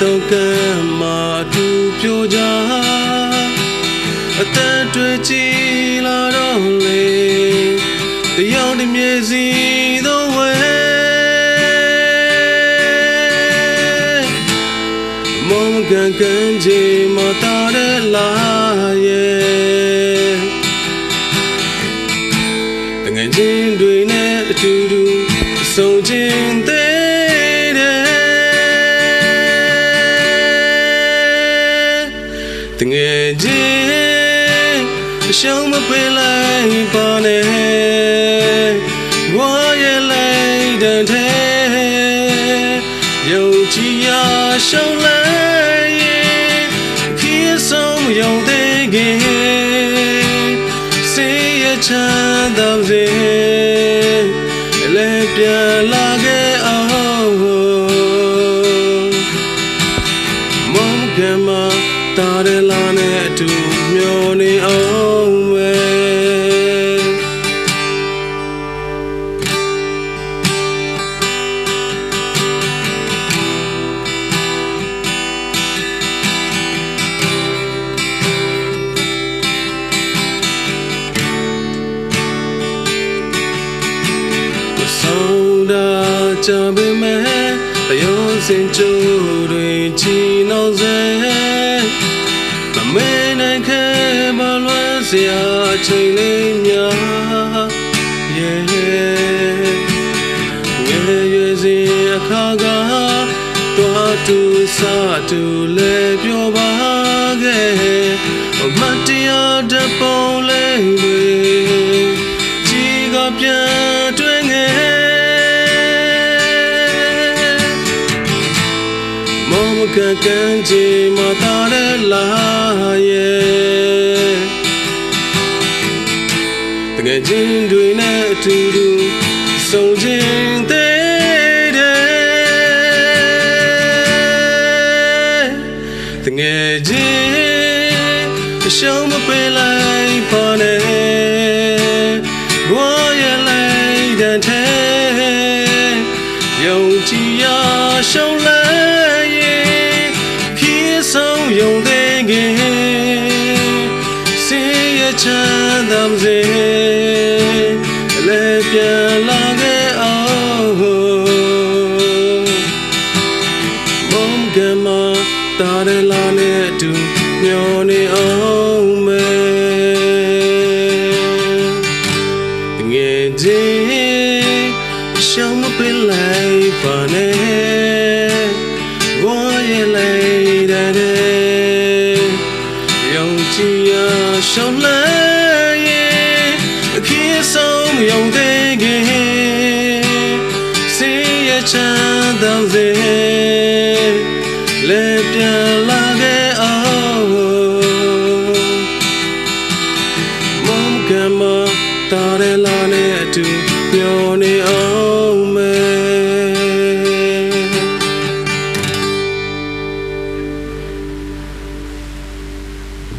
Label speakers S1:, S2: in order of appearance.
S1: တော့ကံမာသူပြိုကြအသက်တွေကြည်လာတော့လေတယောက်တစ်မြေစီ ကန်ကန်ကြီးမတော်တဲ့လာရဲ့တငယ်ချင်းတွေနဲ့အတူတူဆုံချင်းသေးတယ်တငယ်ချင်းအရှုံးမပေးလိုက်ပါနဲ့ဝါရဲ့လိုက်တဲ့ထဲယုံ ချမ်းသာစေလည်းပြန်လာခဲ့အောင်မုန်းကမတာရလာနဲ့အတူမျောနေအောင် ဆုံးတာကြပေမဲ့တယောစင်ကြိုးတွေချီနှောင်းစေမမေနိုင်ခဲမလွမ်းစရာအချိန်လေးများရဲ့ငယ်ရွယ်စဉ်အခါကတွားတူစားတူလဲပြောပါခဲ့မတ်တရားတဲ့ပုံလေးတွေကြီးကပြန် ကန်ကန်ကြီးမတားတဲ့လာရဲ့တကယ်ချင်းတွေနဲ့အတူတူဆုံချင်းသေးတယ်တကယ်ချင်းအရှုံးမပေးလိုက်ပါနဲ့ဘွားရဲ့လိုက်တဲ့ထဲယုံကြည်ရာရှုံးလိုက်ရင်ခီးဆုံး ယုံသေးခင်စေရချမ်းသာပါစေလည်းပြန်လာခဲ့အောင်မုံကမတာရလာနဲ့အတူမျောနေအောင်မဲငယ်ချင်းရှောင်းမပင်လိုက်ပါနဲ့ ရာရှောင်းလိုက်ရဲ့အခင်းဆုံးမယုံသေးခင်စေရချမ်းသာစေ